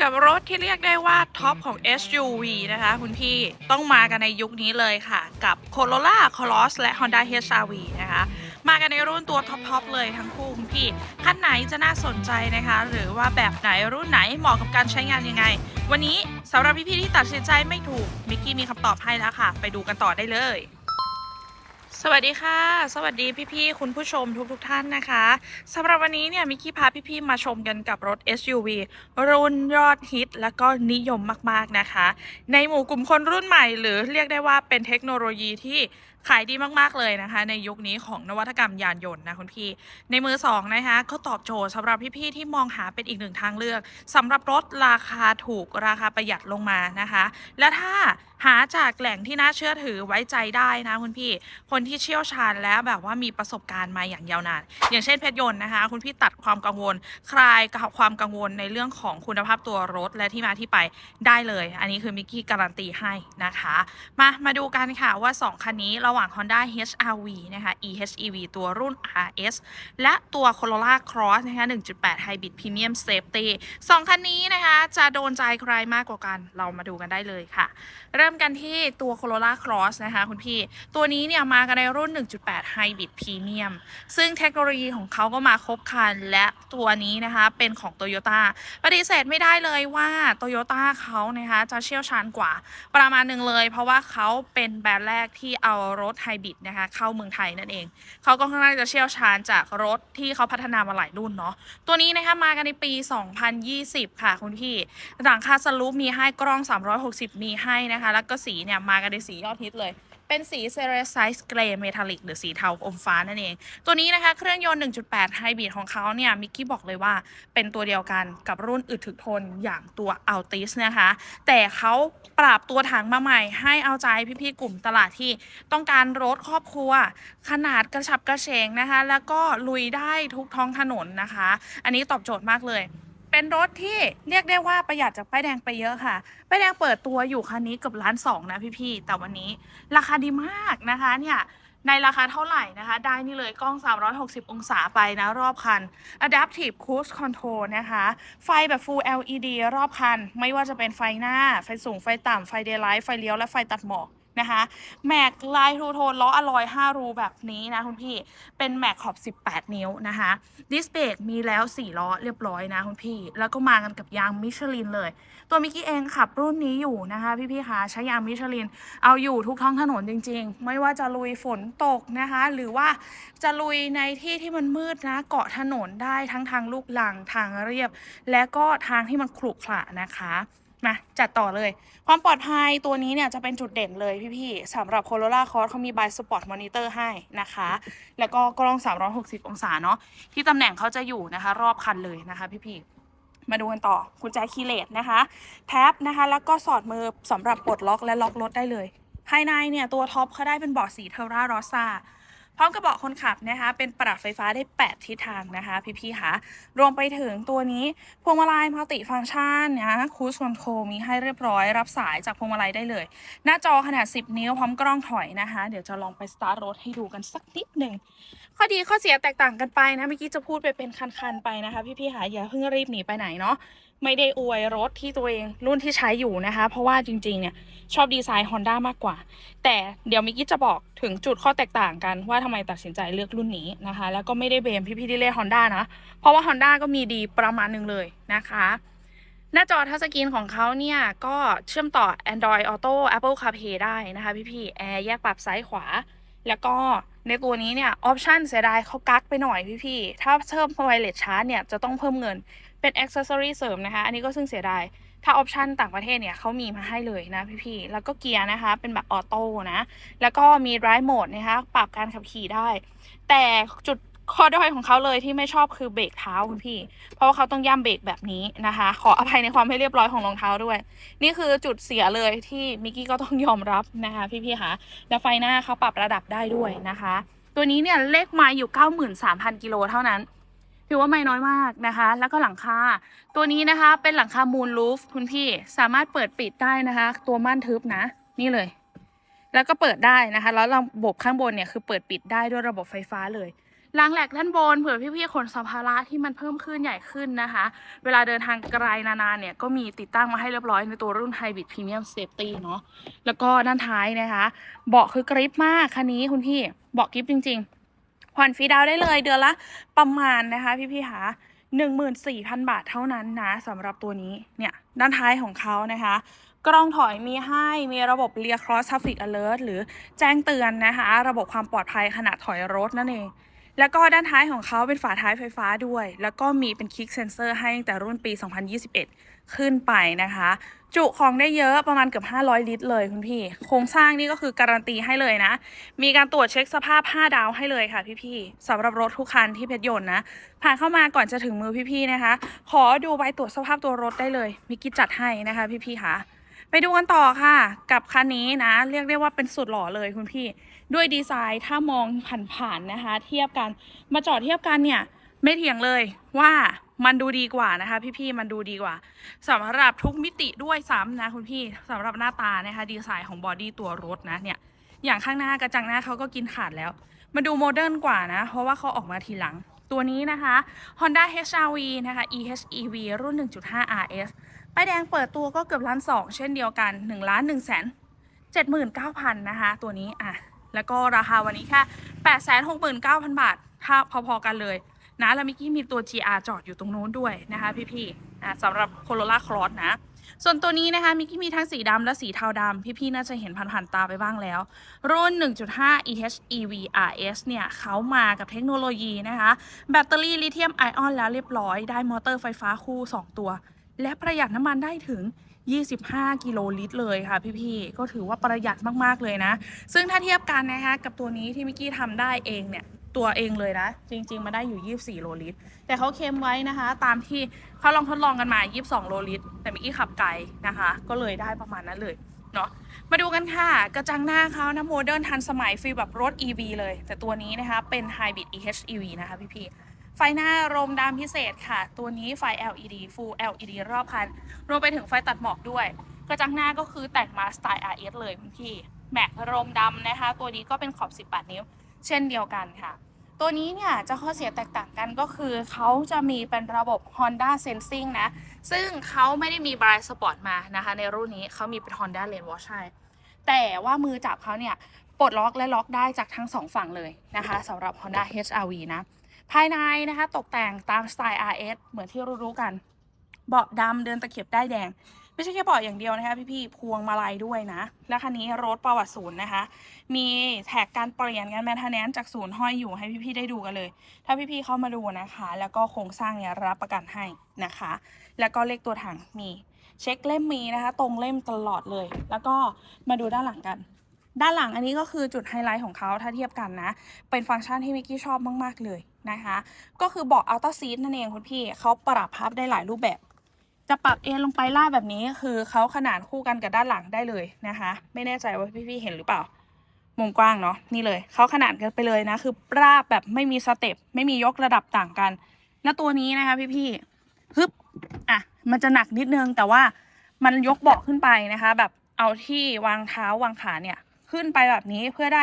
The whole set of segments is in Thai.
กับรถที่เรียกได้ว่าท็อปของ SUV นะคะคุณพี่ต้องมากันในยุคนี้เลยค่ะ กับ Corolla Cross และ Honda HR-V นะคะ มากันในรุ่นตัวท็อปๆเลยทั้งคู่คุณพี่คันไหนจะน่าสนใจนะคะ หรือว่าแบบไหนรุ่นไหนเหมาะกับการใช้งานยังไง วันนี้สำหรับพี่ๆที่ตัดสินใจไม่ถูกมิกกี้มีคำตอบให้แล้วค่ะ ไปดูกันต่อได้เลย สวัสดีค่ะ สวัสดีพี่ๆ คุณผู้ชมทุกๆทท่านนะคะสำหรับวันนี้เนี่ยมิกกี้พาพี่ๆ มาชมกันกับรถ SUV รุ่นยอดฮิต และก็นิยมมากๆนะคะ ในหมู่กลุ่มคนรุ่นใหม่ หรือเรียกได้ว่าเป็นเทคโนโลยีที่ ขายดีมากๆเลยนะคะ ในยุคนี้ของนวัตกรรมยานยนต์นะคุณพี่ ในมือสองนะคะก็ตอบโจทย์สำหรับพี่ๆที่มองหาเป็นอีกหนึ่งทางเลือกสำหรับรถราคาถูกราคาประหยัดลงมานะคะ และถ้าหาจากแหล่งที่น่าเชื่อถือไว้ใจได้นะคุณพี่ คนที่เชี่ยวชาญและแบบว่ามีประสบการณ์มาอย่างยาวนาน อย่างเช่นเพชรยนต์นะคะ คุณพี่ตัดความกังวล คลายความกังวลในเรื่องของคุณภาพตัวรถและที่มาที่ไปได้เลย อันนี้คือมิกกี้การันตีให้นะคะ มามาดูกันค่ะว่า 2คันนี้เราะหว่าง Honda HR-V นะคะ eHEV ตัวรุ่น RS และตัว Corolla Cross นะคะ 1.8 Hybrid Premium Safety สองคันนี้นะคะ จะโดนใจใครมากกว่ากัน เรามาดูกันได้เลยค่ะ เริ่มกันที่ตัว Corolla Cross นะคะคุณพี่ ตัวนี้เนี่ยมากันในรุ่น 1.8 Hybrid Premium ซึ่งเทคโนโลยีของเขาก็มาครบคัน และตัวนี้นะคะเป็นของ Toyota ปฏิเสธไม่ได้เลยว่า Toyota เขานะคะจะเชี่ยวชาญกว่าประมาณหนึ่งเลย เพราะว่าเขาเป็นแบรนด์แรกที่เอารถไฮบริดนะคะเข้าเมืองไทยนั่นเอง เขาก็ค่อนข้างจะเชี่ยวชาญจากรถที่เขาพัฒนามาหลายรุ่นเนาะตัวนี้นะคะมากันในปี 2020 ค่ะคุณพี่หลังคาสลูปมีให้กล้อง 360 มีให้นะคะ แล้วก็สีเนี่ยมากันในสียอดฮิตเลย เป็นสีเซเรไซส์เกรย์เมทัลลิกหรือสีเทาอมฟ้านั่นเอง ตัวนี้นะคะเครื่องยนต์ 1.8 ไฮบริดของเขาเนี่ยมิกกี้บอกเลยว่าเป็นตัวเดียวกันกับรุ่นอึดถึกทนอย่างตัว Altis นะคะ แต่เขาปรับตัวถังมาใหม่ ให้เอาใจพี่ๆกลุ่มตลาดที่ต้องการรถครอบครัว ขนาดกระฉับกระเฉงนะคะ แล้วก็ลุยได้ทุกท้องถนนนะคะ อันนี้ตอบโจทย์มากเลย เป็นรถที่เรียกได้ว่าประหยัดจากป้ายแดงไปเยอะค่ะ ป้ายแดงเปิดตัวอยู่คันนี้เกือบล้านสองนะพี่ๆ แต่วันนี้ราคาดีมากนะคะเนี่ยในราคาเท่าไหร่นะคะ ได้นี่เลยกล้อง 360 องศาไปนะ รอบคัน Adaptive Cruise Control นะคะ ไฟแบบ Full LED รอบคัน ไม่ว่าจะเป็นไฟหน้า ไฟสูงไฟต่ำ ไฟเดย์ไลท์ไฟเลี้ยวและไฟตัดหมอก นะคะแม็กลายทูโทนล้ออลอย5 รูแบบนี้นะคุณพี่เป็นแม็กขอบ 18 นิ้วนะคะดิสเบรกมีแล้ว 4 ล้อเรียบร้อยนะคุณพี่ แล้วก็มากันกับยางมิชลินเลย ตัวมิกกี้เองขับรุ่นนี้อยู่นะคะ พี่ๆคะใช้ยางมิชลิน เอาอยู่ทุกท้องถนนจริง ๆ ไม่ว่าจะลุยฝนตกนะคะ หรือว่าจะลุยในที่ที่มันมืดนะ เกาะถนนได้ทั้งทางลูกลังทางเรียบ และก็ทางที่มันขรุขระนะคะ มาจัดต่อเลย ความปลอดภัยตัวนี้เนี่ยจะเป็นจุดเด่นเลยพี่ๆสำหรับ Corolla Cross เขามี By Spot Monitor ให้นะคะ แล้วก็กล้อง 360 องศาเนาะที่ตำแหน่งเขาจะอยู่นะคะ รอบคันเลยนะคะพี่ๆมาดูกันต่อกุญแจคีย์เลสนะคะ แท็บนะคะ แล้วก็สอดมือสำหรับปลดล็อกและล็อกรถได้เลย ภายในเนี่ย ตัวท็อปเขาได้เป็นเบาะสีเทอร่ารอซ่า พร้อมกับเบาะคนขับนะคะ เป็นปรับไฟฟ้าได้ 8 ทิศทางนะคะ พี่ๆค่ะรวมไปถึงตัวนี้พวงมาลัยมัลติฟังก์ชันนะคูสคอนโทรมีให้เรียบร้อยรับสายจากพวงมาลัยได้เลย หน้าจอขนาด 10 นิ้วพร้อมกล้องถอยนะคะ เดี๋ยวจะลองไปสตาร์ทรถให้ดูกันสักนิดหนึ่งข้อดีข้อเสียแตกต่างกันไปนะเมื่อกี้จะพูดไปเป็นคันๆไปนะคะ พี่ๆหาอย่าเพิ่งรีบหนีไปไหนเนาะไม่ได้อวยรถที่ตัวเองรุ่นที่ใช้อยู่นะคะ เพราะว่าจริงๆเนี่ยชอบดีไซน์ Honda มากกว่า แต่เดี๋ยวมิกกี้จะบอกถึงจุดข้อแตกต่างกันว่าทำไมตัดสินใจเลือกรุ่นนี้นะคะ แล้วก็ไม่ได้เบมพี่ๆที่เล่น Honda นะ เพราะว่า Honda ก็มีดีประมาณหนึ่งเลยนะคะ หน้าจอทัชสกรีนของเขาเนี่ย ก็เชื่อมต่อ Android Auto Apple CarPlay ได้นะคะพี่ๆแอร์แยกปรับซ้ายขวา แล้วก็ ในตัวนี้เนี่ยออปชันเสียดายเขากักไปหน่อยพี่ๆ ถ้าเพิ่มไวเลสชาร์จเนี่ยจะต้องเพิ่มเงินเป็นอ็อกซ์ซอรีเสริมนะคะ อันนี้ก็ซึ่งเสียดาย ถ้าออปชันต่างประเทศเนี่ยเขามีมาให้เลยนะพี่ๆ แล้วก็เกียร์นะคะ เป็นแบบออโต้นะ แล้วก็มี Drive Mode นะคะ ปรับการขับขี่ได้ แต่จุด ข้อด้อยของเขาเลยที่ไม่ชอบคือเบรกเท้าคุณพี่ เพราะว่าเขาต้องย่ำเบรกแบบนี้นะคะ ขออภัยในความไม่เรียบร้อยของรองเท้าด้วย นี่คือจุดเสียเลยที่มิกกี้ก็ต้องยอมรับนะคะ พี่ๆคะแล้วไฟหน้าเขาปรับระดับได้ด้วยนะคะ ตัวนี้เนี่ยเลขไมาอยู่ 93,000 กิโลเท่านั้นถือว่าไม่น้อยมากนะคะ แล้วก็หลังคา ตัวนี้นะคะเป็นหลังคามูนลูฟคุณพี่สามารถเปิดปิดได้นะคะ ตัวม่านทึบนะ นี่เลย แล้วก็เปิดได้นะคะ แล้วระบบข้างบนเนี่ยคือเปิดปิดได้ด้วยระบบไฟฟ้าเลย รางแหลกด้านบนเผื่อพี่ๆขนสัมภาระที่มันเพิ่มขึ้นใหญ่ขึ้นนะคะ เวลาเดินทางไกลนานๆเนี่ยก็มีติดตั้งมาให้เรียบร้อยในตัวรุ่น Hybrid Premium Safety เนาะแล้วก็ด้านท้ายนะคะ เบาะคือกริปมากคันนี้คุณพี่เบาะกริปจริง ๆ ผ่อนฟรีดาวได้เลยเดือนละประมาณนะคะ พี่ๆคะ14,000 บาทเท่านั้นนะสำหรับตัวนี้เนี่ยด้านท้ายของเขานะคะ กล้องถอยมีให้มีระบบ Rear Cross Traffic Alert หรือแจ้งเตือนนะคะ ระบบความปลอดภัยขณะถอยรถนั่นเอง แล้วก็ด้านท้ายของเขาเป็นฝาท้ายไฟฟ้าด้วย แล้วก็มีเป็นคลิกเซนเซอร์ให้ตั้งแต่รุ่นปี 2021 ขึ้นไปนะคะ จุของได้เยอะประมาณเกือบ 500 ลิตรเลยคุณพี่ โครงสร้างนี่ก็คือการันตีให้เลยนะ มีการตรวจเช็คสภาพ 5 ดาวให้เลยค่ะพี่ๆสำหรับรถทุกคันที่เพชรยนต์นะ ผ่านเข้ามาก่อนจะถึงมือพี่ๆนะคะ ขอดูใบตรวจสภาพตัวรถได้เลย มิกกี้จัดให้นะคะพี่ๆค่ะ ไปดูกันต่อค่ะ กับคันนี้นะ เรียกได้ว่าเป็นสุดหล่อเลยคุณพี่ด้วยดีไซน์ถ้ามองผ่านๆนะคะ เทียบกันมาจอดเทียบกันเนี่ย ไม่เถียงเลยว่ามันดูดีกว่านะคะ พี่ๆมันดูดีกว่าสำหรับทุกมิติด้วยซ้ำนะคุณพี่สำหรับหน้าตานะคะดีไซน์ของบอดี้ตัวรถนะเนี่ยอย่างข้างหน้ากระจังหน้าเขาก็กินขาดแล้วมาดูโมเดิร์นกว่านะ เพราะว่าเขาออกมาทีหลัง ตัวนี้นะคะ Honda HR-V นะคะ EHEV รุ่น 1.5 RS ป้ายแดงเปิดตัวก็เกือบล้านสองเช่นเดียวกัน1ล้าน1แสน79,000นะคะ ตัวนี้อะแล้วก็ราคาวันนี้แค่869,000บาท ถ้าพอๆกันเลยนะแล้วมิกกี้มีตัว GR จอดอยู่ตรงโน้นด้วยนะคะพี่ๆอะสำหรับ Corolla Cross นะ ส่วนตัวนี้นะคะมิกกี้มีทั้งสีดำและสีเทาดำพี่ๆน่าจะเห็นผ่านๆตาไปบ้างแล้ว รุ่น 1.5 EHEV RS เนี่ยเขามากับเทคโนโลยีนะคะ แบตเตอรี่ลิเธียมไอออนแล้วเรียบร้อย ได้มอเตอร์ไฟฟ้าคู่ 2 ตัว และประหยัดน้ำมันได้ถึง 25 กิโลลิตรเลยค่ะพี่ๆ ก็ถือว่าประหยัดมากๆเลยนะ ซึ่งถ้าเทียบกันนะคะกับตัวนี้ที่มิกกี้ทำได้เองเนี่ย ตัวเองเลยนะ จริง ๆ มาได้อยู่ 24 โลลิตร แต่เขาเคลมไว้นะคะ ตามที่เขาลองทดลองกันมา 22 โลลิตร แต่มิกกี้ขับไกลนะคะ ก็เลยได้ประมาณนั้นเลยเนาะมาดูกันค่ะ กระจังหน้าเขานะโมเดิร์นทันสมัยฟีลแบบรถ EV เลย แต่ตัวนี้นะคะเป็น Hybrid EHEV นะคะพี่ๆไฟหน้าโรมดำพิเศษค่ะ ตัวนี้ไฟ LED Full LED รอบคัน รวมไปถึงไฟตัดหมอกด้วย กระจังหน้าก็คือแต่งมาสไตล์ RS เลยคุณพี่ แม็กโรมดำนะคะ ตัวนี้ก็เป็นขอบ 18 นิ้ว เช่นเดียวกันค่ะ ตัวนี้เนี่ยจะข้อเสียแตกต่างกันก็คือเขาจะมีเป็นระบบ Honda Sensing นะ ซึ่งเขาไม่ได้มีบรายสปอร์ตมานะคะ ในรุ่นนี้เขามีเป็น Honda Lane Watch ให้แต่ว่ามือจับเขาเนี่ยปลดล็อกและล็อกได้จากทั้งสองฝั่งเลยนะคะสำหรับ Honda HR-V นะ ภายในนะคะตกแต่งตามสไตล์ RS เหมือนที่รู้ๆกัน เบาะดำเดินตะเข็บได้แดง ไม่ใช่แค่เบาะอย่างเดียวนะคะพี่ๆพวงมาลัยด้วยนะ และคันนี้รถประวัติศูนย์นะคะ มีแท็กการเปลี่ยนงานแมนเทนแนนจากศูนย์ห้อยอยู่ให้พี่ๆได้ดูกันเลย ถ้าพี่ๆเข้ามาดูนะคะ แล้วก็โครงสร้างเนี่ยรับประกันให้นะคะ แล้วก็เลขตัวถังมี เช็คเล่มมีนะคะ ตรงเล่มตลอดเลย แล้วก็มาดูด้านหลังกันด้านหลังอันนี้ก็คือจุดไฮไลท์ของเขาถ้าเทียบกันนะ เป็นฟังก์ชันที่มิกกี้ชอบมาก ๆ เลยนะคะ ก็คือเบาะอัลต้าซีทนั่นเองคุณพี่เขาปรับพับได้หลายรูปแบบ จะปรับเอนลงไปล่าดแบบนี้คือเขาขนานคู่กันกับด้านหลังได้เลยนะคะ ไม่แน่ใจว่าพี่ๆเห็นหรือเปล่า มุมกว้างเนาะนี่เลยเขาขนานกันไปเลยนะคือราบแบบไม่มีสเต็ปไม่มียกระดับต่างกัน แล้วตัวนี้นะคะ พี่ๆฮึบอะมันจะหนักนิดนึงแต่ว่ามันยกเบาะขึ้นไปนะคะ แบบเอาที่วางเท้าวางขาเนี่ยขึ้นไปแบบนี้เพื่อได้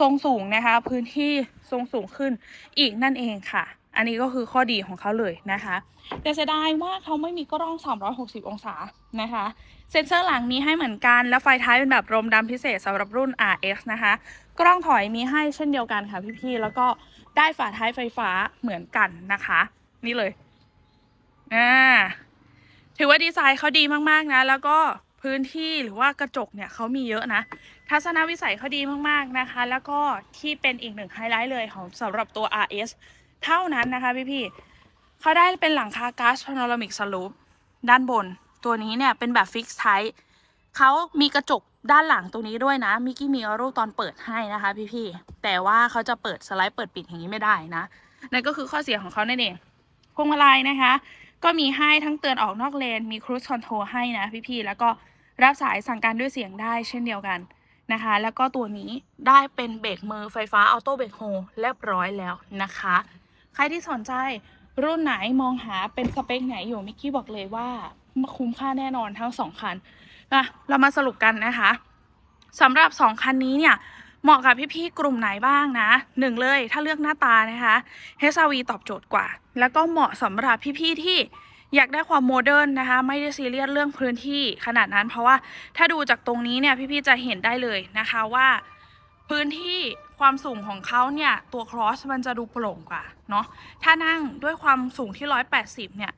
ทรงสูงนะคะ พื้นที่ทรงสูงขึ้นอีกนั่นเองค่ะ อันนี้ก็คือข้อดีของเขาเลยนะคะ แต่เสียดายว่าเขาไม่มีกล้อง 360 องศานะคะ เซ็นเซอร์หลังมีให้เหมือนกัน แล้วไฟท้ายเป็นแบบรมดำพิเศษสำหรับรุ่น RS นะคะ กล้องถอยมีให้เช่นเดียวกันค่ะพี่ๆ แล้วก็ได้ฝาท้ายไฟฟ้าเหมือนกันนะคะ นี่เลยอ่าถือว่าดีไซน์เขาดีมากๆนะ แล้วก็พื้นที่หรือว่ากระจกเนี่ยเขามีเยอะนะ ทัศนวิสัยเขาดีมากๆนะคะ แล้วก็ที่เป็นอีกหนึ่งไฮไลท์เลยของสำหรับตัว RS เท่านั้นนะคะพี่ๆเขาได้เป็นหลังคาก๊าซพาโนรามิกสลูปด้านบน ตัวนี้เนี่ยเป็นแบบฟิกซ์ไทป์เขามีกระจกด้านหลังตรงนี้ด้วยนะมิกกี้มีรูปตอนเปิดให้นะคะพี่ๆแต่ว่าเขาจะเปิดสไลด์เปิดปิดอย่างนี้ไม่ได้นะนั่นก็คือข้อเสียของเขานั่นเองพวงมาลัยนะคะ ก็มีให้ทั้งเตือนออกนอกเลน มีครู i คอนโทรลให้นะพี่ๆแล้วก็รับสายสั่งการด้วยเสียงได้เช่นเดียวกันนะคะ แล้วก็ตัวนี้ได้เป็นเบรกมือไฟฟ้าออโต้เบรกโฮเรียบร้อยแล้วนะคะ ครที่สนใจรุ่นไหนมองหาเป็นสเปคไหนอยู่มิกกี้บอกเลยว่าคุ้มค่าแน่นอนทั้งสองคันนะเรามาสรุปกันนะคะสำหรับสองคันนี้เนี่ยเหมาะกับพี่ๆกลุ่มไหนบ้างนะหนึ่งเลยถ้าเลือกหน้าตานะคะ HRV ตอบโจทย์กว่า แล้วก็เหมาะสำหรับพี่ๆที่อยากได้ความโมเดิร์นนะคะ ไม่ได้ซีเรียสเรื่องพื้นที่ขนาดนั้น เพราะว่าถ้าดูจากตรงนี้เนี่ยพี่ๆจะเห็นได้เลยนะคะว่าพื้นที่ ความสูงของเขาเนี่ย ตัวครอสมันจะดูโปร่งกว่าเนาะถ้านั่งด้วยความสูงที่ 180 เนี่ย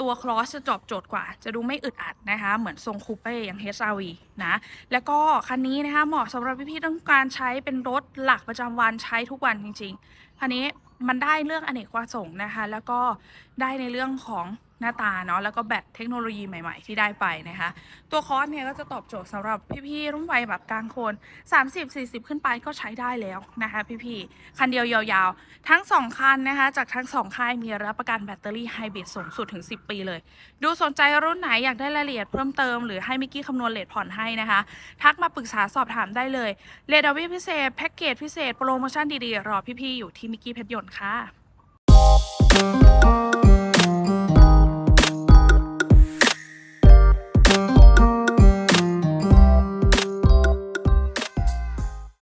ตัวครอสจะจอบโจทย์กว่า จะดูไม่อึดอัดนะคะ เหมือนทรงคูเป้อย่าง HRV นะ แล้วก็คันนี้นะคะเหมาะสำหรับพี่ๆต้องการใช้เป็นรถหลักประจำวันใช้ทุกวันจริงๆ คันนี้มันได้เรื่องอเนกประสงค์นะคะ แล้วก็ได้ในเรื่องของ หน้าตาเนาะแล้วก็แบตเทคโนโลยีใหม่ ๆ ที่ได้ไปนะคะ ตัวคอร์สเนี่ยก็จะตอบโจทย์สำหรับพี่ๆรุ่นวัยแบบกลางคน 30-40 ขึ้นไปก็ใช้ได้แล้วนะคะพี่ๆคันเดียวยาวๆ ทั้ง 2 คันนะคะ จากทั้ง 2 ค่ายมีรับประกันแบตเตอรี่ไฮบริดสูงสุดถึง 10 ปีเลย ดูสนใจรุ่นไหนอยากได้รายละเอียดเพิ่มเติมหรือให้มิกกี้คำนวณเลทผ่อนให้นะคะ ทักมาปรึกษาสอบถามได้เลยเลดดอวี่พิเศษแพ็กเกจพิเศษโปรโมชั่นดีๆรอพี่ๆอยู่ที่มิกกี้เพชรยนต์ค่ะ